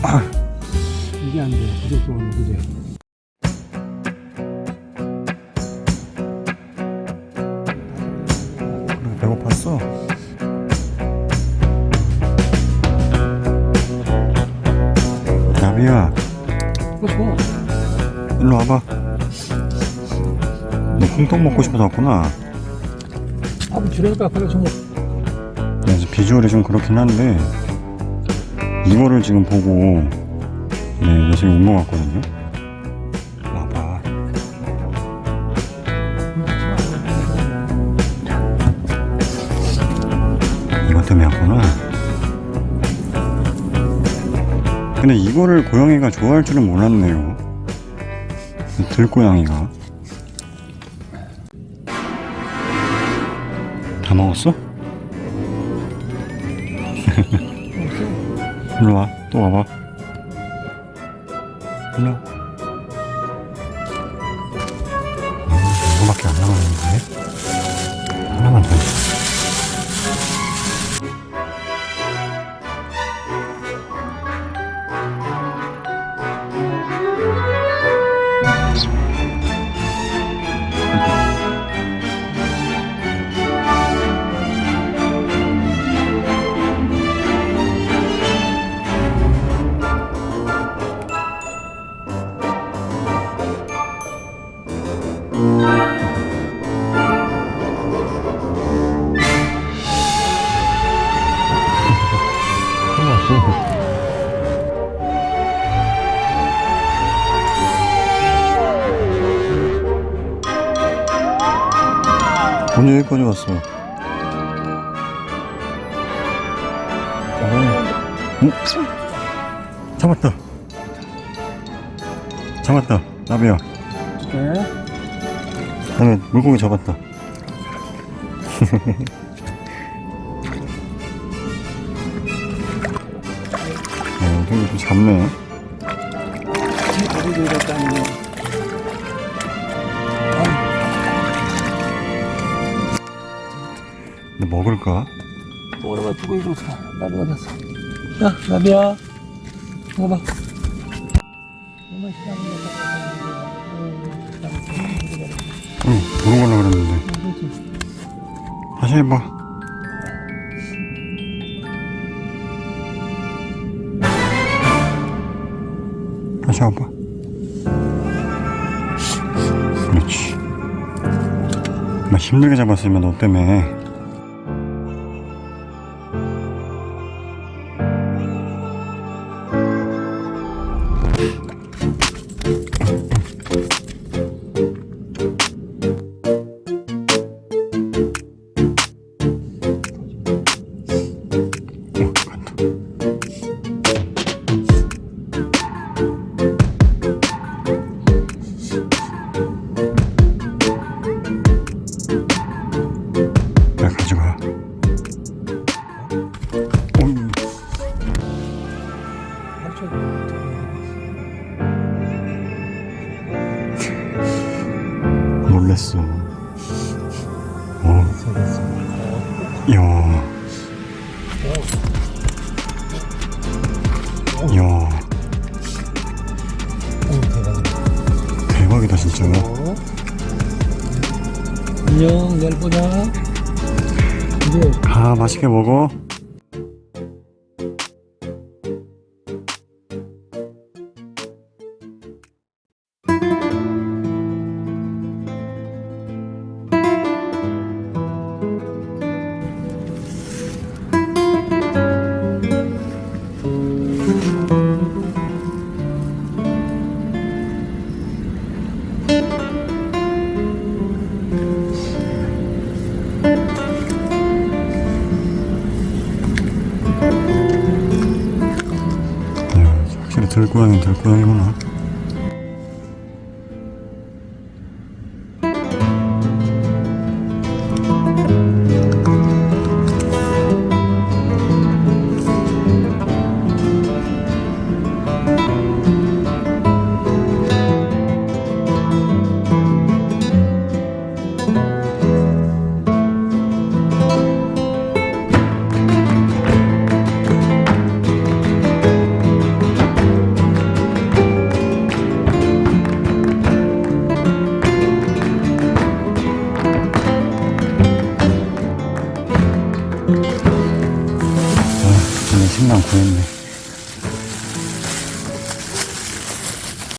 이게 안 돼. 부족성은 그제. 그래, 배고팠어. 야비야, 어, 좋아. 일로 와봐. 너 콩떡 먹고 싶어서 왔구나. 아버지 주려니까 그래 좀. 비주얼이 좀 그렇긴 한데 이거를 지금 보고 네 열심히 못 먹었거든요. 와봐. 이것 때문에 왔구나. 근데 이거를 고양이가 좋아할 줄은 몰랐네요. 이 들고양이가. 다 먹었어? 일로 와. 또 와봐. 일로 와. 음, 이거밖에 안 남았는데? 하나만 더 있어. 언제 여기까지 왔어? 어? 어? 잡았다. 잡았다. 나비야. 네. 나비 물고기 잡았다. 어, 되게 좀 잡네. 근데 먹을까? 오래가 두고 이좀 사. 나비 어딨어? 야, 나비야. 이거 봐. 정말 시장에 응, 도망가려고 그랬는데. 다시 해봐. 다시 와봐. 그렇지. 막 힘들게 잡았으면 너 때문에. 놀랬어. 어, 야. 야, 대박이다, 진짜. 안녕, 내일 보자. 아, 맛있게 먹어. 확실히 들고양이 들고양이구나. 신랑 구했네